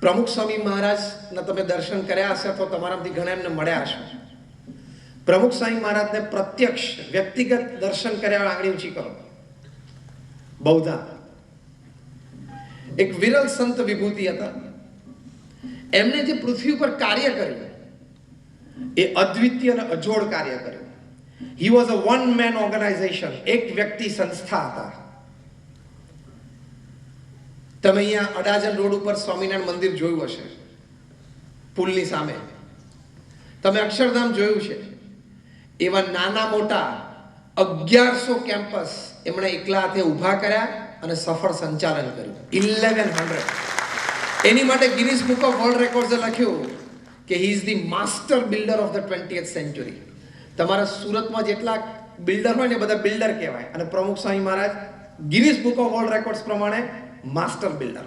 પ્રમુખ સ્વામી મહારાજના તમે દર્શન કર્યા હશે તો તમારામાંથી ઘણા એમને મળ્યા હશે. પ્રમુખ સ્વામી મહારાજને પ્રત્યક્ષ, વ્યક્તિગત દર્શન કર્યા આંગળી ઊંચી કરો. બૌદ્ધા. એક વિરલ સંત વિભૂતિ હતા. એમને જે પૃથ્વી ઉપર કાર્ય કર્યું, એ અદ્વિતીય અને અજોડ કાર્ય કર્યું. He was a one man organization એક વ્યક્તિ સંસ્થા હતા. તમે અહીંયા અડાજણ રોડ ઉપર સ્વામિનારાયણ મંદિર જોયું હશે. પુલની સામે. તમે અક્ષરધામ જોયું છે. એવા નાના મોટા અગિયારસો કેમ્પસ એમણે એકલા હાથે ઊભા કર્યા અને સફળ સંચાલન કર્યું. ઇલેવન હંડ્રેડ એની માટે ગિનિસ બુક ઓફ વર્લ્ડ રેકોર્ડ્સે લખ્યું કે he is the master builder of the twenty century તમારા સુરતમાં જેટલા બિલ્ડર હોય ને બધા બિલ્ડર કહેવાય. અને Pramukh Swami Maharaj Guinness book of world records પ્રમાણે માસ્ટર બિલ્ડર.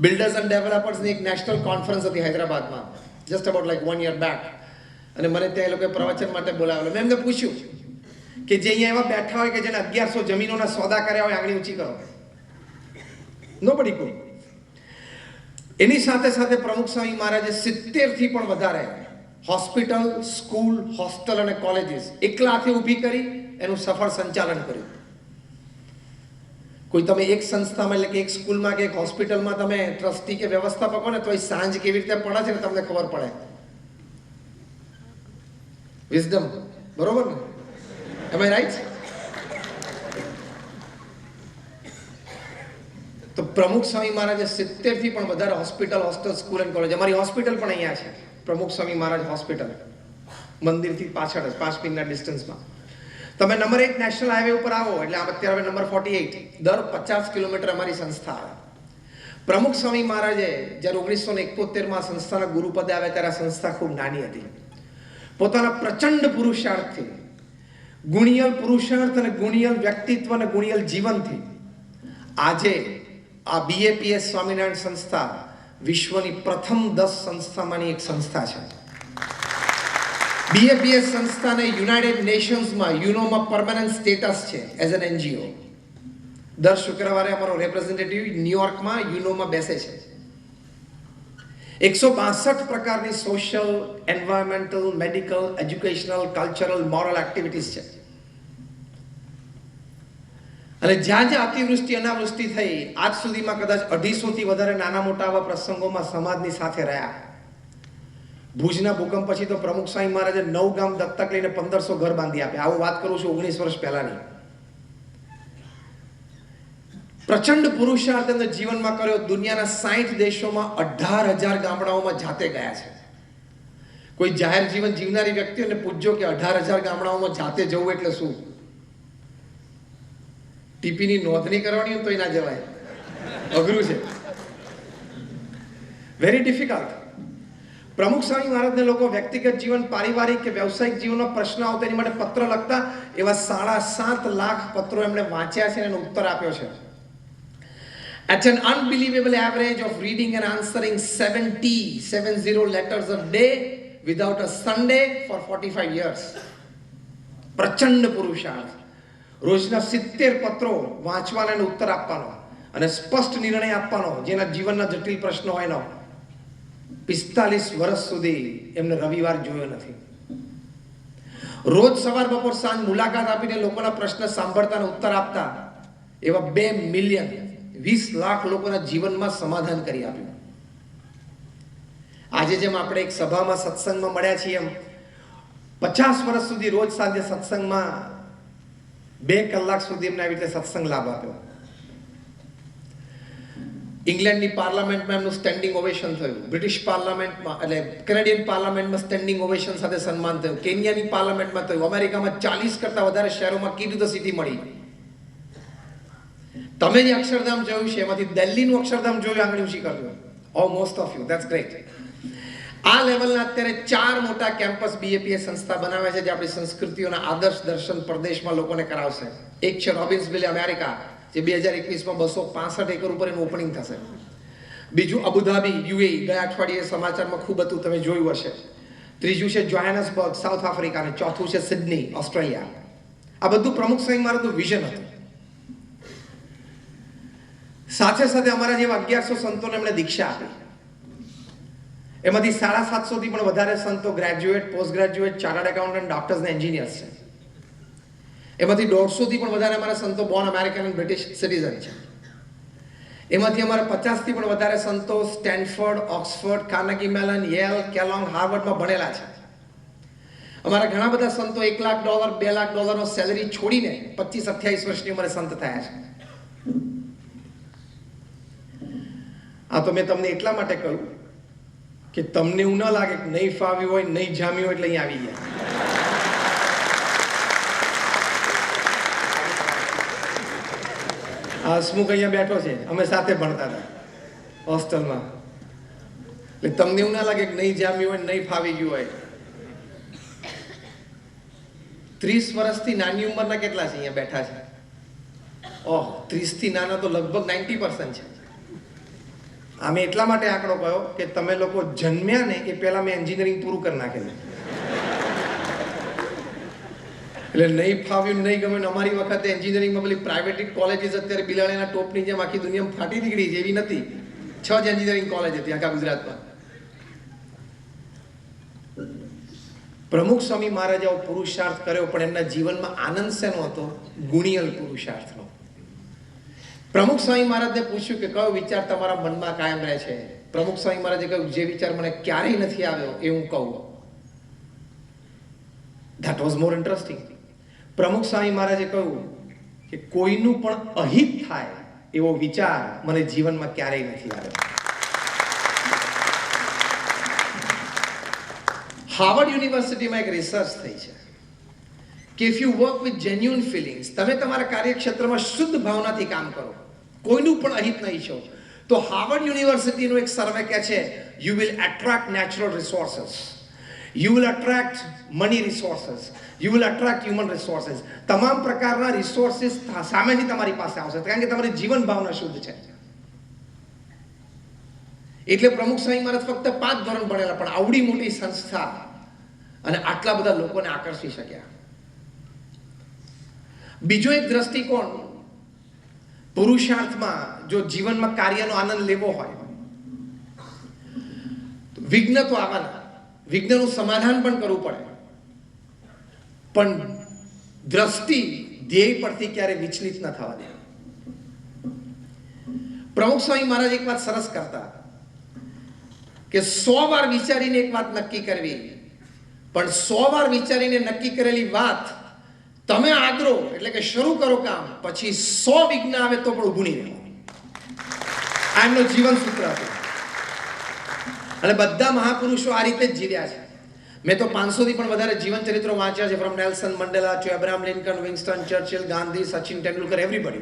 બિલ્ડર્સ એન્ડ ડેવલપર્સની એક નેશનલ કોન્ફરન્સ હતી હૈદરાબાદમાં just about like one year back અને મને ત્યાં એ લોકોએ પ્રવચન માટે બોલાવેલો. મેં એમને પૂછ્યું કે જે અહીંયા એવા બેઠા હોય કે જેને અગિયારસો જમીનોના સોદા કર્યા હોય, આંગળી ઊંચી કરો. નો બડી કોઈ એની સાથે સાથે પ્રમુખ સ્વામી મહારાજે સિત્તેરથી પણ વધારે હોસ્પિટલ, સ્કૂલ, હોસ્ટેલ અને કોલેજીસ એકલા હાથે ઊભી કરી, એનું સફળ સંચાલન કર્યું. કોઈ તમે એક સંસ્થામાં એટલે કે એક સ્કૂલમાં કે એક હોસ્પિટલમાં તમે ટ્રસ્ટી કે વ્યવસ્થાપક ને, તો એ સાંજ કેવી રીતે પડે છે તમને ખબર પડે? વિઝડમ બરોબર ને? એમ આઈ રાઈટ તો પ્રમુખ સ્વામી મહારાજે સિત્તેરથી પણ વધારે hospital, hostel, school and college અમારી હોસ્પિટલ પણ અહીંયા છે. પ્રમુખ સ્વામી મહારાજ હોસ્પિટલ. મંદિરથી પાછળ જ, પાંચ મિનિટના ડિસ્ટન્સમાં તમે નંબર એક નેશનલ હાઈવે ઉપર આવો, એટલે આમ અત્યારે હવે નંબર ફોર્ટી એઇટ દર પચાસ કિલોમીટર અમારી સંસ્થા આવે. પ્રમુખ સ્વામી મહારાજે જ્યારે ઓગણીસો ને એકોતેરમાં સંસ્થાના ગુરુપદે આવ્યા ત્યારે સંસ્થા ખૂબ નાની હતી. પોતાના પ્રચંડ પુરુષાર્થથી, ગુણિયલ પુરુષાર્થ અને ગુણિયલ વ્યક્તિત્વ અને ગુણિયલ જીવનથી, આજે આ બીએપીએસ સ્વામિનારાયણ સંસ્થા વિશ્વની પ્રથમ દસ સંસ્થામાંની એક સંસ્થા છે. બીએપીએસ સંસ્થાને યુનાઇટેડ નેશન્સમાં યુનોમાં પરમાનન્ટ સ્ટેટસ છે એઝ એન એનજીઓ દર શુક્રવારે અમારો રેપ્રેઝેન્ટેટિવ ન્યુયોર્કમાં યુનોમાં બેસે છે. એકસો બાસઠ પ્રકારની social environmental medical educational cultural moral activities છે. અને જ્યાં જ્યાં અતિવૃષ્ટિ, અનાવૃષ્ટિ થઈ, આજ સુધીમાં કદાચ અઢીસોથી વધારે નાના મોટા આવા પ્રસંગોમાં સમાજની સાથે રહ્યા. ભુજના ભૂકંપ પછી તો પ્રમુખ સ્વામી મહારાજે નવ ગામ દત્તક લઈને પંદરસો ઘર બાંધી આપ્યા. આવું વાત કરું છું ઓગણીસ વર્ષ પહેલાની. પ્રચંડ પુરુષાર્થ એમને જીવનમાં કર્યો. દુનિયાના સાઠ દેશોમાં અઢાર હજાર ગામડાઓમાં જાતે ગયા છે. કોઈ જાહેર જીવન જીવનારી વ્યક્તિઓને પૂછજો કે અઢાર હજાર ગામડાઓમાં જાતે જવું એટલે શું? ટીપીની નોંધણી કરવાની તો ના જવાય. અઘરું છે. વેરી ડિફિકલ્ટ પ્રમુખ સ્વામી મહારાજને લોકો વ્યક્તિગત જીવન પારિવારિક કે વ્યવસાયિક જીવનનો પ્રશ્ન આવતો એની માટે પત્ર લખતા એવા સાડા સાત લાખ પત્રો એમણે વાંચ્યા છે અને એનો ઉત્તર આપ્યો છે. At an unbelievable average of reading and answering 70, 70 letters a day without a Sunday for 45 years. પ્રચંડ પુરુષાર્થ. રોજના સિત્તેર પત્રો વાંચવાના અને ઉત્તર આપવાનો અને સ્પષ્ટ નિર્ણય આપવાનો જેના જીવનના જટિલ પ્રશ્નો હોય એનો. પિસ્તાલીસ વર્ષ સુધી એમને રવિવાર જોયો નથી. રોજ સવાર બપોર સાંજ મુલાકાત આપીને લોકોના પ્રશ્ન સાંભળતા ઉત્તર આપતા એવા બે મિલિયન વીસ લાખ લોકોના જીવનમાં સમાધાન કરી આપ્યું. આજે જેમ આપણે એક સભામાં સત્સંગમાં મળ્યા છીએ એમ, પચાસ વર્ષ સુધી રોજ સાંજે સત્સંગમાં બે કલાક સુધી એમને આવી રીતે સત્સંગ લાભ આપ્યો. ઇંગ્લેન્ડની પાર્લામેન્ટમાં એમનું સ્ટેન્ડિંગ ઓવેશન થયું. બ્રિટિશ પાર્લામેન્ટમાં એટલે કેનેડિયન પાર્લામેન્ટમાં સ્ટેન્ડિંગ ઓવેશન સાથે સન્માન થયું. કેન્યાની પાર્લામેન્ટમાં થયું. અમેરિકામાં ચાલીસ કરતા વધારે શહેરોમાં કીધું તો સિટી મળી? તમે જે અક્ષરધામ જોયું છે, એમાંથી દિલ્હીનું અક્ષરધામ જોયું આંગળી ઊંચી કરજો ઓ most of you that's great આ લેવલના અત્યારે ચાર મોટા કેમ્પસ બીએપીએ સંસ્થા બનાવે છે, જે આપણી સંસ્કૃતિઓના આદર્શ દર્શન પ્રદેશમાં લોકોને કરાવશે. એક છે રોબિન્સવિલે અમેરિકા જે બે હજાર એકવીસમાં બસો પાસઠ એકર ઉપર એનું ઓપનિંગ થશે. બીજું અબુધાબી યુએ ગયા અઠવાડિયે સમાચારમાં ખૂબ હતું, તમે જોયું હશે. ત્રીજું છે જોહાનસબર્ગ, સાઉથ આફ્રિકા અને ચોથું છે સિડની, ઓસ્ટ્રેલિયા. આ બધું પ્રમુખ સ્વામી મારું વિઝન હતું. સાથે સાથે અમારા જેવા અગિયારસો સંતોને એમણે દીક્ષા આપી. એમાંથી સાડા સાતસોથી પણ વધારે સંતો graduate post graduate chartered accountant doctors ને એન્જિનિયર્સ છે. એમાંથી દોઢસોથી પણ વધારે અમારા સંતો બોર્ન અમેરિકન અને બ્રિટિશ સિટીઝન છે. એમાંથી અમારા પચાસથી પણ વધારે સંતો Stanford Oxford Carnegie Mellon Yale Kellogg હાર્વર્ડમાં ભણેલા છે. અમારા ઘણા બધા સંતો એક લાખ ડોલર બે લાખ ડોલરનો સેલરી છોડીને પચીસ અઠ્યાવીસ વર્ષની ઉંમરે સંત થયા છે. આ તો મેં તમને એટલા માટે કહ્યું કે તમને એવું ન લાગે કે નહીં ફાવ્યું હોય, નહીં જામ્યું હોય એટલે અહીં આવી ગયા. હસમુખ અહીંયા બેઠો છે. અમે સાથે ભણતા હતા. હોસ્ટેલમાં. એટલે તમને એવું ના લાગે કે નહીં જામ્યું હોય નહીં ફાવી ગયું હોય. ત્રીસ વર્ષથી નાની ઉંમરના કેટલા છે અહીંયા બેઠા છે? ઓહ, ત્રીસથી નાના તો લગભગ નાઇન્ટી પર્સન્ટ છે. આમે એટલા માટે આંકડો કયો કે તમે લોકો જન્મ્યા ને એ પહેલા મેં એન્જિનિયરિંગ પૂરું કરી નાખેલું. એટલે નહીં ફાવ્યું નહીં ગમે અમારી વખતે એન્જિનિયરિંગમાં પેલી પ્રાઇવેટ કોલેજીસ અત્યારે બિલાડીના ટોપની જેમ આખી દુનિયામાં ફાટી નીકળી એવી નથી. છ જ એન્જિનિયરિંગ કોલેજ હતી આખા ગુજરાતમાં. પ્રમુખ સ્વામી મહારાજાઓ પુરુષાર્થ કર્યો, પણ એમના જીવનમાં આનંદ શેનો હતો? ગુણિયલ પુરુષાર્થનો. પ્રમુખ સ્વામી મહારાજને પૂછ્યું કે કયો વિચાર તમારા મનમાં કાયમ રહે છે? પ્રમુખ સ્વામી મહારાજે કહ્યું, જે વિચાર મને ક્યારેય નથી આવ્યો એ હું કહું. ધેટ વોઝ મોર ઇન્ટરેસ્ટિંગ પ્રમુખ સ્વામી મહારાજે કહ્યું કે કોઈનું પણ અહિત થાય એવો વિચાર મને જીવનમાં ક્યારેય નથી આવ્યો. હાર્વર્ડ યુનિવર્સિટીમાં એક રિસર્ચ થઈ છે કે if you work with genuine feelings તમે તમારા કાર્યક્ષેત્રમાં શુદ્ધ ભાવનાથી કામ કરો. કોઈનું પણ અહિત નહીં છો. તો હાર્વર્ડ યુનિવર્સિટીનું એક સર્વે કહે છે you will attract natural resources you will attract money resources you will attract human resources તમામ પ્રકારના રિસોર્સિસ સામેથી તમારી પાસે આવશે કારણ કે તમારી જીવન ભાવના શુદ્ધ છે એટલે પ્રમુખ સ્વામી મહારાજ ફક્ત પાંચ ધોરણ ભણેલા પણ આવડી મોટી સંસ્થા અને આટલા બધા લોકોને આકર્ષી શક્યા બીજો એક દ્રષ્ટિકોણ પુરુષાર્થમાં જો જીવનમાં કાર્યનો આનંદ લેવો હોય વિઘ્ન તો આવવાના વિઘ્નનું સમાધાન પણ કરવું પડે. પણ દ્રષ્ટિ ધ્યેય પરથી ક્યારે વિચલિત ન થવા દે પ્રમુખ સ્વામી મહારાજ એક વાત સરસ કરતા. કે સો વાર વિચારીને એક વાત નક્કી કરવી. પણ સો વાર વિચારીને નક્કી કરેલી વાત તમે આદરો, એટલે કે શરૂ કરો કામ, પછી સો વિઘ્ન આવે તો પણ ઊભું નહીં રહેવું. આ એમનું જીવન સૂત્ર હતું. અને બધા મહાપુરુષો આ રીતે જ જીવ્યા છે. મેં તો પાંચસોથી પણ વધારે જીવન ચરિત્રો વાંચ્યા છે from Nelson Mandela to Abraham Lincoln Winston Churchill Gandhi Sachin Tendulkar everybody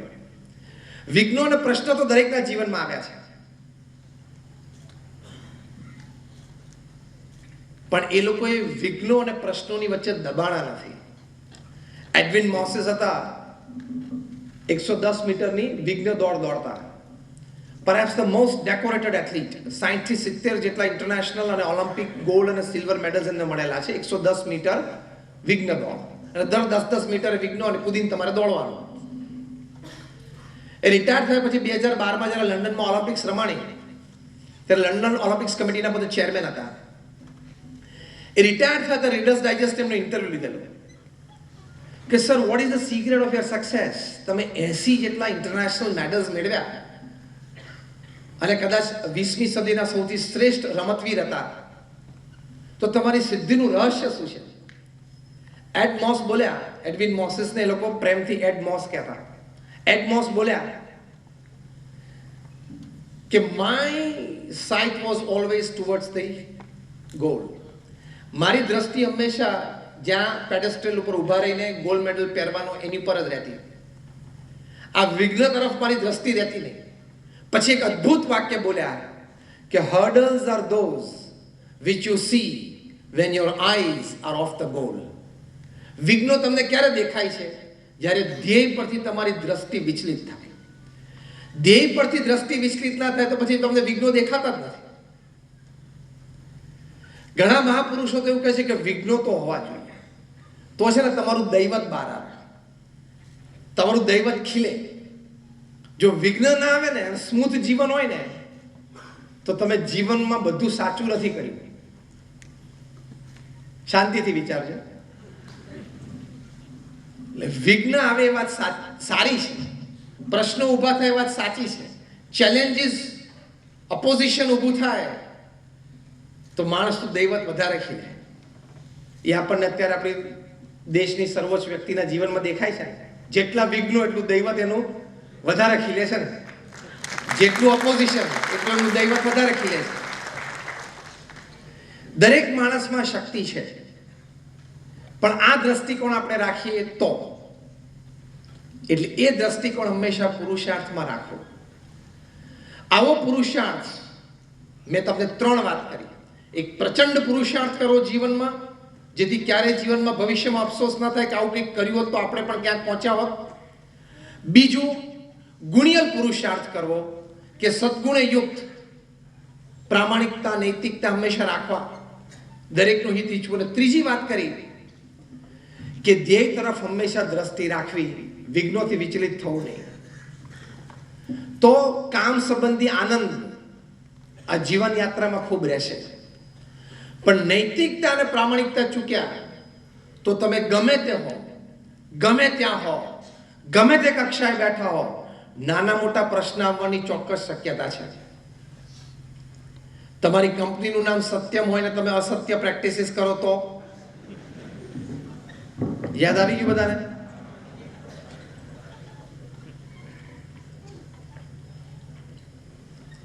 વિઘ્નો અને પ્રશ્નો તો દરેકના જીવનમાં આવ્યા છે. પણ એ લોકોએ વિઘ્નો અને પ્રશ્નોની વચ્ચે દબાણા નથી. એડવિન મોસિસ હતા. એકસો દસ મીટરની વિઘ્ન દોડ દોડતા. Perhaps the most decorated athlete સાહીઠથી સિત્તેર જેટલા ઇન્ટરનેશનલ અને ઓલિમ્પિક ગોલ્ડ અને સિલ્વર મેડલ્સ એમને મળેલા છે એકસો દસ મીટર વિઘ્ન દોડ અને દર દસ દસ મીટર વિઘ્નો અને કુદીને તમારે દોડવાનું એ રિટાયર થયા પછી બે હજાર બારમાં જ્યારે લંડનમાં ઓલિમ્પિક્સ રમાણી ત્યારે લંડન ઓલિમ્પિક્સ કમિટીના બધા ચેરમેન હતા એ રિટાયર થયા ત્યારે રીડર્સ ડાયજેસ્ટ એમનો ઇન્ટરવ્યુ લીધેલો કે sir what is the secret of your success તમે એસી જેટલા ઇન્ટરનેશનલ મેડલ્સ મેળવ્યા અને કદાચ વીસમી સદીના સૌથી શ્રેષ્ઠ રમતવીર હતા. તો તમારી સિદ્ધિનું રહસ્ય શું છે? એડ મોસ બોલ્યા, એડવિન મોસિસને એ લોકો પ્રેમથી એડ મોસ કહેતા. એડ મોસ બોલ્યા કે my sight was always towards the goal મારી દ્રષ્ટિ હંમેશા જ્યાં પેડેસ્ટ્રેલ ઉપર ઊભા રહીને ગોલ્ડ મેડલ પહેરવાનો એની પર જ રહેતી. આ વિઘ્ન તરફ મારી દ્રષ્ટિ રહેતી નહીં. પછી એક અદ્ભુત વાક્ય બોલ્યા કે hurdles are those which you see when your eyes are off the goal વિઘ્નો તમને ક્યારે દેખાય છે? જ્યારે ધ્યેય પરથી તમારી દ્રષ્ટિ વિચલિત થાય. ધ્યેય પરથી દ્રષ્ટિ વિચલિત ના થાય તો પછી તમને વિઘ્નો દેખાતા જ નથી. ઘણા મહાપુરુષો તો એવું કહે છે કે વિઘ્નો તો હોવા જોઈએ. તો છે ને તમારું દૈવત બહાર આવે. તમારું દૈવત ખીલે. જો વિઘ્ન ના આવે ને, સ્મૂથ જીવન હોય ને, તો તમે જીવનમાં બધું સાચું નથી કર્યું. શાંતિથી વિચારજો. એટલે વિઘ્ન આવે એ વાત સારી છે. પ્રશ્નો ઊભા થાય એ વાત સાચી છે. ચેલેન્જીસ અપોઝિશન ઊભું થાય, તો માણસનું દૈવત વધારે ખીલે એ આપણને અત્યારે આપણી દેશની સર્વોચ્ચ વ્યક્તિના જીવનમાં દેખાય છે. જેટલા વિઘ્નો, એટલું દૈવત એનું વધારે ખીલે છે ને? જેટલું અપોઝિશન એટલું એનું દૈવત વધારે ખીલે છે. દરેક માણસમાં શક્તિ છે. પણ આ દ્રષ્ટિકોણ આપણે રાખીએ તો. એટલે એ દ્રષ્ટિકોણ હંમેશા પુરુષાર્થમાં રાખો. આવો પુરુષાર્થ, મેં તમને ત્રણ વાત કરી. એક પ્રચંડ પુરુષાર્થ કરો જીવનમાં, જેથી ક્યારેય જીવનમાં ભવિષ્યમાં અફસોસ ના થાય કે આવું કંઈક કર્યું હોત તો આપણે પણ ક્યાંક પહોંચ્યા હોત. બીજું ગુણિયલ પુરુષાર્થ કરવો કે સદગુણે યુક્ત, પ્રામાણિકતા, નૈતિકતા હંમેશા રાખવા. દરેકનું હિત ઈચ્છવું. અને ત્રીજી વાત કરી કે ધ્યેય તરફ હંમેશા દ્રષ્ટિ રાખવી. વિઘ્નોથી વિચલિત થવું નહીં. તો કામ સંબંધી આનંદ આ જીવન યાત્રામાં ખૂબ રહેશે. પણ નૈતિકતા અને પ્રામાણિકતા ચૂક્યા તો તમે ગમે તે હો, ગમે ત્યાં હો, ગમે તે કક્ષાએ બેઠા હો નાના મોટા પ્રશ્ન આવવાની ચોક્કસ શક્યતા છે. તમારી કંપનીનું નામ સત્યમ હોય ને તમે અસત્ય પ્રેક્ટિસિસ કરો તો? યાદ આવી ગયું બધાને?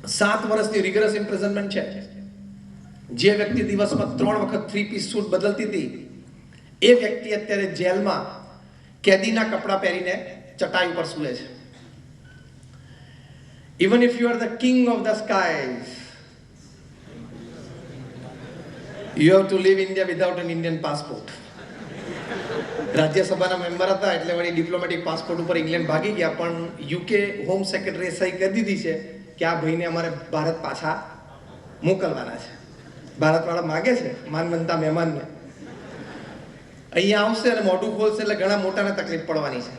સાત વર્ષની રિગરસ ઇમ્પ્રેઝનમેન્ટ છે. જે વ્યક્તિ દિવસમાં ત્રણ વખત થ્રી પીસ સૂટ બદલતી હતી, એ વ્યક્તિ અત્યારે જેલમાં કેદીના કપડાં પહેરીને ચટાઈ ઉપર સૂવે છે. Even if you are the king of the skies, you have to leave India without an Indian passport રાજ્યસભાના મેમ્બર હતા એટલે વળી ડિપ્લોમેટિક પાસપોર્ટ ઉપર ઇંગ્લેન્ડ ભાગી ગયા પણ યુકે હોમ સેક્રેટરીએ સહી કરી દીધી છે કે આ ભાઈને અમારે ભારત પાછા મોકલવાના છે. ભારતવાળા માગે છે માનવંતા મહેમાનને. અહીંયા આવશે અને મોઢું ખોલશે એટલે ઘણા મોટાને તકલીફ પડવાની છે.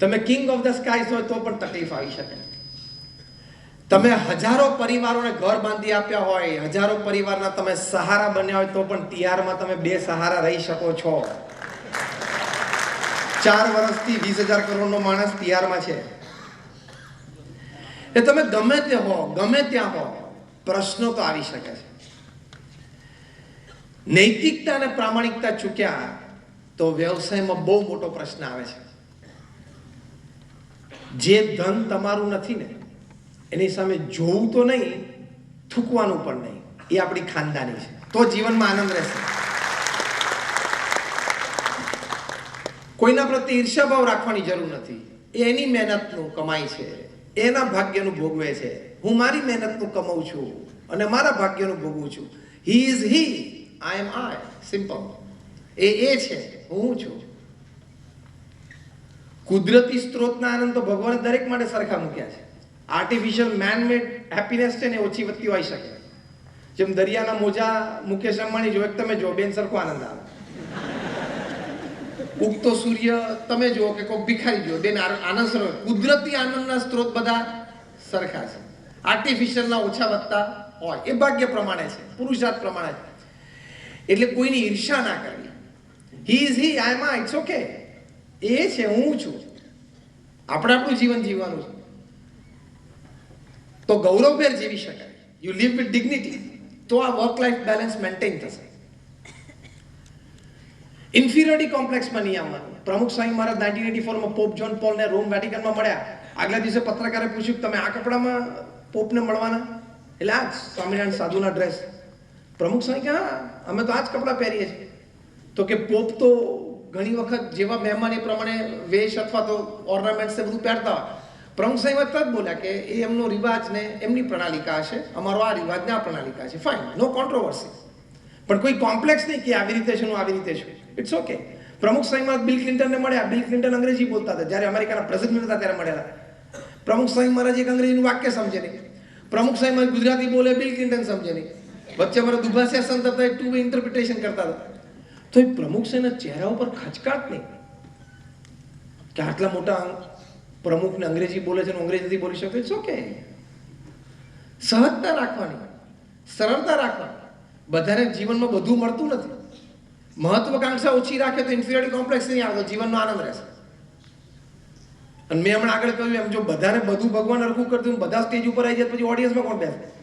તમે કિંગ ઓફ ધ સ્કાય હોય તો પણ તકલીફ આવી શકે. તમે હજારો પરિવારોને ઘર બાંધી આપ્યા હોય, હજારો પરિવારના તમે સહારા બન્યા હોય તો પણ તિહારમાં તમે બે સહારા રહી શકો છો. ચાર વર્ષથી વીસ હજાર કરોડનો માણસ તિહારમાં છે. એ તમે ગમે તે હો, ગમે ત્યાં હો, પ્રશ્નો તો આવી શકે છે. નૈતિકતા અને પ્રામાણિકતા ચૂક્યા તો વ્યવસાયમાં બહુ મોટો પ્રશ્ન આવે છે. જે ધન તમારું નથી ને, એની સામે જોવું તો નહીં, થૂકવાનું પણ નહીં. એ આપણી ખાનદાની છે. તો જીવનમાં આનંદ રહેશે. કોઈના પ્રત્યે ઈર્ષાભાવ રાખવાની જરૂર નથી. એની મહેનતનું કમાઈ છે. એના ભાગ્યનું ભોગવે છે. હું મારી મહેનતનું કમાઉં છું અને મારા ભાગ્યનું ભોગવું છું. હી is he I M I simple એ એ છે. હું છું. કુદરતી સ્ત્રોતના આનંદ તો ભગવાને દરેક માટે સરખા મૂક્યા છે. આર્ટિફિશિયલ મેનમેડ હેપીનેસ છે ને ઓછી વધતી હોઈ શકે. જેમ દરિયાના મોજા મુકેશ અંબાણી જો તમે જો બેન સરખો આનંદ આવે. ઉગતો સૂર્ય તમે જુઓ કે કોઈ ભિખારી જુઓ બેન આનંદ સરોવર કુદરતી આનંદના સ્ત્રોત બધા સરખા છે. આર્ટિફિશિયલના ઓછા વધતા હોય. એ ભાગ્ય પ્રમાણે છે. પુરુષાર્થ પ્રમાણે એટલે કોઈની ઈર્ષા ના કરવી. He is he I am it's okay એ છે, હું છું. આપણે આપણું જીવન જીવવાનું છે. તો ગૌરવભેર જીવી શકાય. યુ લીવ વિથ ડિગ્નિટી તો આ વર્ક લાઈફ બેલેન્સ મેન્ટેન થશે. ઇન્ફિરિયોરિટી કોમ્પ્લેક્સમાં નહીં આવવાનું. પ્રમુખ સ્વામી મહારાજ નાઇન્ટીન એટી ફોરમાં પોપ જોન પોલને રોમ વેટિકનમાં મળ્યા. આગલા દિવસે પત્રકારે પૂછ્યું તમે આ કપડામાં પોપને મળવાના? એટલે આ સ્વામિનારાયણ સાધુના ડ્રેસ પ્રમુખ સ્વામી કે, હા, અમે તો આ જ કપડાં પહેરીએ છીએ. તો કે પોપ તો ઘણી વખત જેવા મહેમાન એ પ્રમાણે વેશ અથવા તો ઓર્નામેન્ટ્સ એ બધું પહેરતા હોય. પ્રમુખ સાહેબ તરત બોલ્યા કે એ એમનો રિવાજ ને એમની પ્રણાલિકા હશે અમારો આ રિવાજ ને આ પ્રણાલિકા છે. ફાઇન નો કોન્ટ્રોવર્સી પણ કોઈ કોમ્પ્લેક્સ નહીં કે આવી રીતે છે હું આવી રીતે છું. ઇટ્સ ઓકે પ્રમુખ સાહેબ બિલ ક્લિન્ટનને મળ્યા. બિલ ક્લિન્ટન અંગ્રેજી બોલતા હતા. જ્યારે અમેરિકાના પ્રેસિડેન્ટ હતા ત્યારે મળેલા પ્રમુખ સાહેબ મહારાજ એક અંગ્રેજીનું વાક્ય સમજે નહીં. પ્રમુખ મહારાજ ગુજરાતી બોલે બિલ ક્લિન્ટન સમજે નહીં. વચ્ચે અમારા દુભા સેશન થતા ટુ ઇન્ટરપ્રિટેશન કરતા હતા. તો એ પ્રમુખ સાહેબના ચહેરા ઉપર ખચકાટ નહીં. કે આટલા મોટા પ્રમુખને અંગ્રેજી બોલે છે અને અંગ્રેજી બોલી શકે છે? ઓકે સહજતા રાખવાની. સરળતા રાખવાની. બધાને જીવનમાં બધું મળતું નથી. મહત્વકાંક્ષા ઓછી રાખે તો ઇન્ફિરિયોરિટી કોમ્પ્લેક્સ નહીં આવતો જીવનનો આનંદ રહેશે. અને મેં હમણાં આગળ કહ્યું એમ, જો બધાને બધું ભગવાન હરખું કરતું બધા સ્ટેજ ઉપર આવી જાય પછી ઓડિયન્સમાં કોણ બેસે?